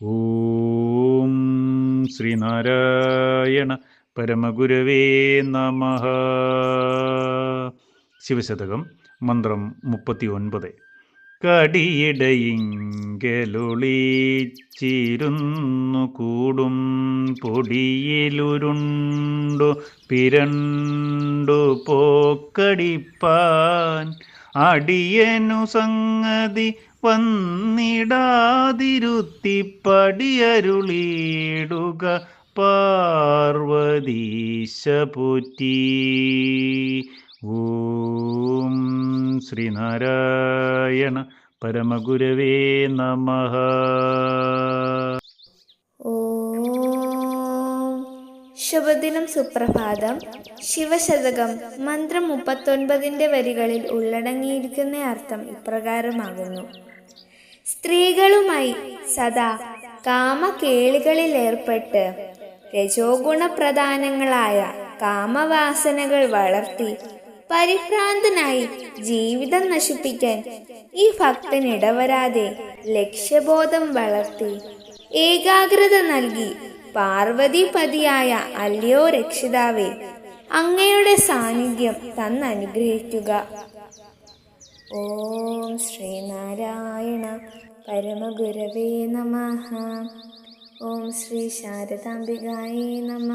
ഓം ശ്രീനാരായണ പരമഗുരവേ നമ. ശിവശതകം മന്ത്രം മുപ്പത്തി ഒൻപത് കടിയിടയിങ്കലൊളിച്ചിരുന്നു കൂടും പൊടിയിലുരുണ്ടു പിരണ്ടു പോക്കടിപ്പാൻ അടിയനു സംഗതി വന്നിടാതിരുത്തിപ്പടിയരുളിയിടുക പാർവതീശ പോറ്റി ഓം ശ്രീനാരായണ പരമഗുരവേ നമ. ശുഭദിനം സുപ്രഭാതം. ശിവശതകം മന്ത്രം മുപ്പത്തൊൻപതിന്റെ വരികളിൽ ഉള്ളടങ്ങിയിരിക്കുന്ന അർത്ഥം ഇപ്രകാരമാകുന്നു. സ്ത്രീകളുമായി സദാ കാമകേളികളിൽ ഏർപ്പെട്ട് രജോഗുണപ്രധാനങ്ങളായ കാമവാസനകൾ വളർത്തി പരിഭ്രാന്തനായി ജീവിതം നശിപ്പിക്കാൻ ഈ ഭക്തൻ ഇടവരാതെ ലക്ഷ്യബോധം വളർത്തി ഏകാഗ്രത നൽകി പാർവതിപതിയായ അല്ലയോ രക്ഷിതാവേ അങ്ങയുടെ സാന്നിധ്യം തന്നനുഗ്രഹിക്കുക. ഓം ശ്രീനാരായണ പരമഗുരവേ നമ. ഓം ശ്രീ ശാരദാംബികായേ നമ.